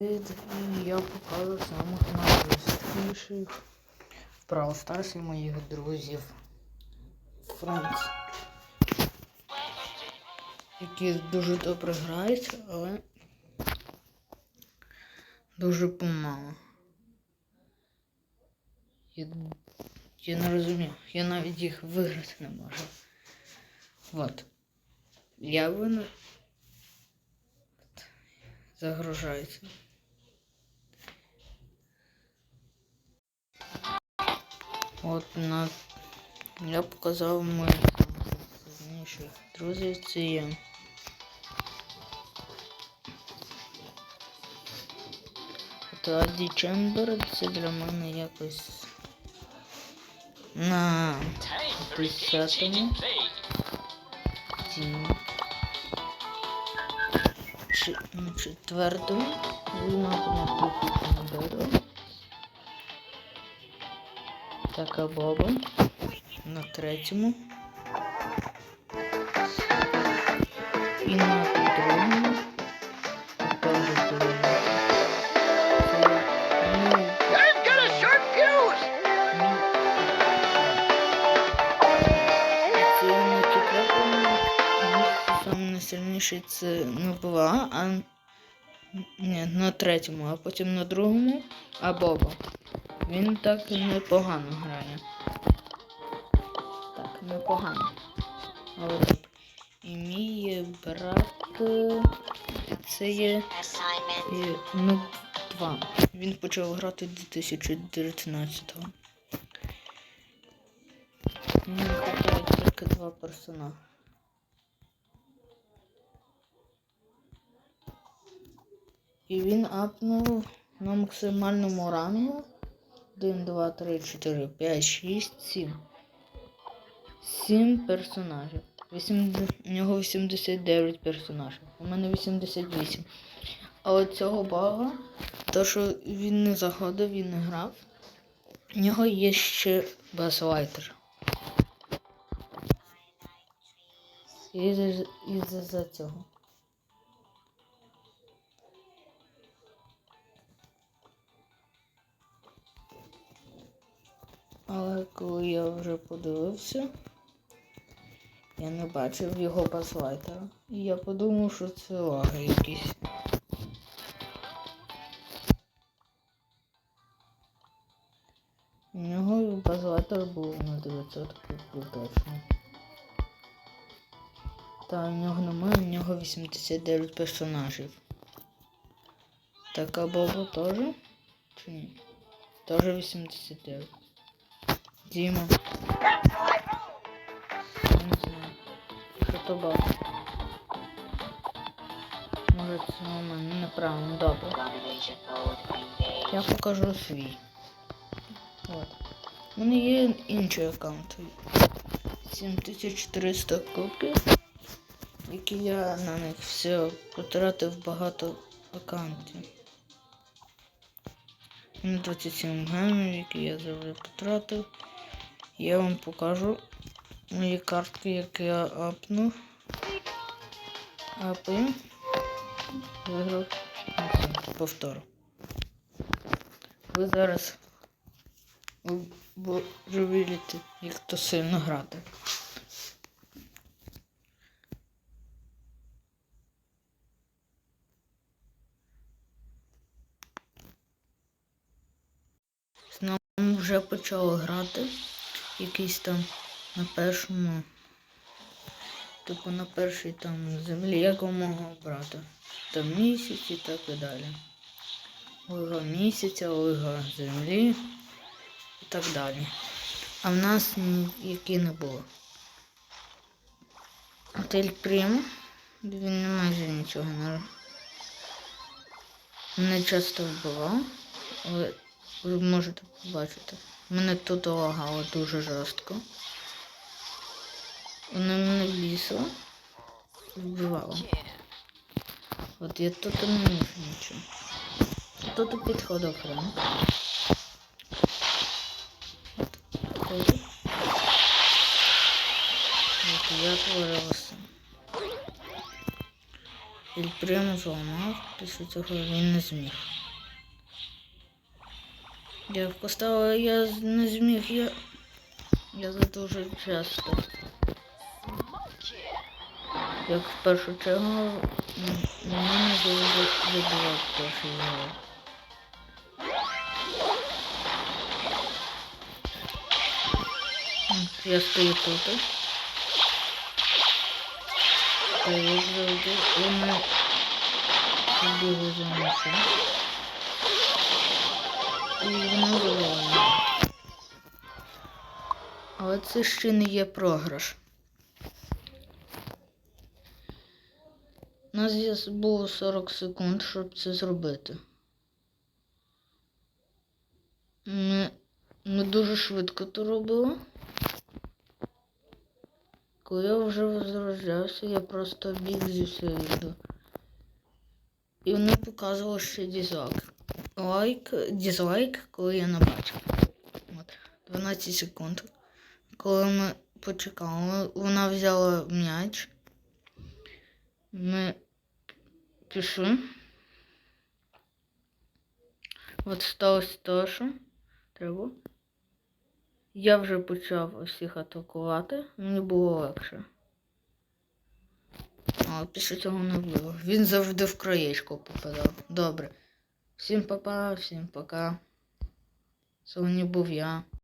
І я покажу самих найвисокіших в Brawl Stars моїх друзів. Френдс. Які дуже добре грають, але дуже помало. Я, я не розумію, я навіть їх виграти не можу. Вот. Я винен. Загружається. От на я показав моїх найсильніших друзів. Це є. От Чембер це для мене якось на десятому. Ці- Чи, на четвертому. Вона на помідору. Така боба. На третьому. І на другому. Зелена. Це, на була, а ні, на третьому, а потім на другому, а Боба. Він так непогано грає. Так, непогано. Але. І мій брат це є ну, два. Він почав грати 2019-го. Не вистачає тільки два персонажі. І він апнув на максимальному рангу 1, 2, 3, 4, 5, 6, 7. 7 персонажів. Вісім... У нього 89 персонажів. У мене 88. А от цього бага, то що він не заходив, він не грав. У нього є ще баслайтер. І за, і за, за цього. Але коли я вже подивився, я не бачив його баслайтера. І я подумав, що це лаги якісь. У нього базлайтер був на 900 кубків точно. Та у нього немає, у нього 89 персонажів. Така Боба теж? Чи ні? Теж 89. Діма. Я не знаю. Що то було? Може це у мене неправильно, добре. Я покажу свій. От. У мене є інший аккаунт. 7400 кубків, які я на них все потратив багато аккаунтів. У мене 27 гемів, які я завжди потратив. Я вам покажу мої картки, які я апнув. Апаю. Виграв на повтору. Ви зараз божевіліти, як то сильно грати. З нами вже почали грати. Якийсь там на першому. Типу на першій там землі, як у мого брата. Там місяць і так і далі. Лига місяця, лига землі і так далі. А в нас ніякі не було. Отель Прим. Він не майже нічого не Мене часто вбивав, але ви можете побачити. Мене тут лагало дуже жорстко. Вона мене влізла і вбивала. От я тут не можу нічого. Тут підходив. Підходить. От я творилася. Він прямо зламав, після цього він не зміг. Я поставила, я не зміг, я. Я за дуже часто. Як в першу чергу м, мене вибивав перший гол. М, Я стою тут. Та як завжди вони побігли за м'ячем. Але це ще не є програш. У нас було 40 секунд, щоб це зробити. Ми, ми дуже швидко то робили. Коли я вже возрождався, я просто біг зі світу. І вони показували ще дізлайк. Лайк, дізлайк, коли я не бачив. От, 12 секунд. Коли ми почекали, вона взяла м'яч. Ми пішли. От сталося те, що треба. Я вже почав усіх атакувати, мені було легше. Але після цього не було. Він завжди в краєчку попадав. Добре. Всім папа, всім пока. Сьогодні був я.